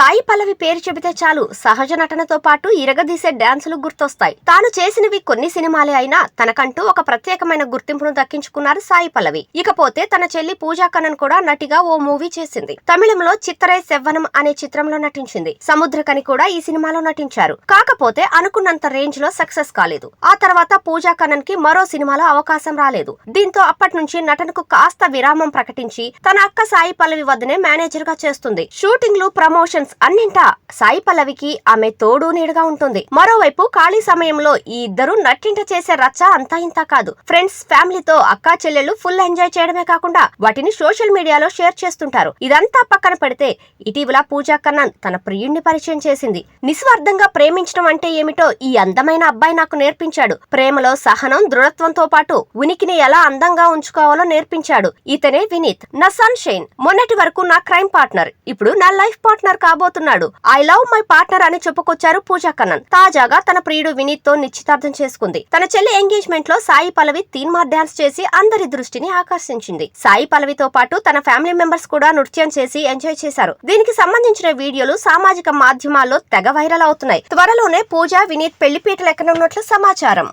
సాయి పల్లవి పేరు చెబితే చాలు. సహజ నటనతో పాటు ఇరగదీసే డాన్సులు గుర్తొస్తాయి. తాను చేసినవి కొన్ని సినిమాలే అయినా తనకంటూ ఒక ప్రత్యేకమైన గుర్తింపును దక్కించుకున్నారు సాయి పల్లవి. ఇకపోతే తన చెల్లి పూజా కనన్ కూడా నటిగా ఓ మూవీ చేసింది. తమిళంలో చిత్తరై సెవ్వనం అనే చిత్రంలో నటించింది. సముద్రకని కూడా ఈ సినిమాలో నటించారు. కాకపోతే అనుకున్నంత రేంజ్లో సక్సెస్ కాలేదు. ఆ తర్వాత పూజా కనన్కి మరో సినిమాలో అవకాశం రాలేదు. దీంతో అప్పటి నుంచి నటనకు కాస్త విరామం ప్రకటించి తన అక్క సాయి పల్లవి వద్దనే మేనేజర్గా చేస్తుంది. షూటింగ్లు ప్రమోషన్స్ అన్నింటా సాయి పల్లవికి ఆమె తోడు నీడుగా ఉంటుంది. మరోవైపు ఖాళీ సమయంలో ఈ ఇద్దరు నట్టింట చేసే రచ్చ అంతా ఇంత కాదు. ఫ్రెండ్స్ ఫ్యామిలీతో అక్కా చెల్లెలు ఫుల్ ఎంజాయ్ చేయడమే కాకుండా వాటిని సోషల్ మీడియాలో షేర్ చేస్తుంటారు. ఇదంతా పక్కన పెడితే ఇటీవల పూజా కన్నన్ తన ప్రియుణ్ణి పరిచయం చేసింది. నిస్వార్థంగా ప్రేమించడం అంటే ఏమిటో ఈ అందమైన అబ్బాయి నాకు నేర్పించాడు. ప్రేమలో సహనం దృఢత్వంతో పాటు ఉనికిని ఎలా అందంగా ఉంచుకోవాలో నేర్పించాడు. ఇతనే వినీత్ నా సన్ షైన్ మొన్నటి వరకు నా క్రైమ్ పార్ట్నర్. ఇప్పుడు నా లైఫ్ పార్ట్నర్ కాబోతున్నాడు ఐ లవ్ మై పార్ట్నర్ అని చెప్పుకొచ్చారు పూజా కన్నన్. తాజాగా తన ప్రియుడు వినీత్తో నిశ్చితార్థం చేసుకుంది. తన చెల్లి ఎంగేజ్మెంట్లో సాయి పల్లవి తీన్మార్ డాన్స్ చేసి అందరి దృష్టిని ఆకర్షించింది. సాయి పల్లవితో పాటు తన ఫ్యామిలీ మెంబర్స్ కూడా నృత్యం చేసి ఎంజాయ్ చేశారు. దీనికి సంబంధించిన వీడియోలు సామాజిక మాధ్యమాల్లో తెగ వైరల్ అవుతున్నాయి. త్వరలోనే పూజ వినీత్ పెళ్ళిపీటలు ఎక్కనున్నట్లు సమాచారం.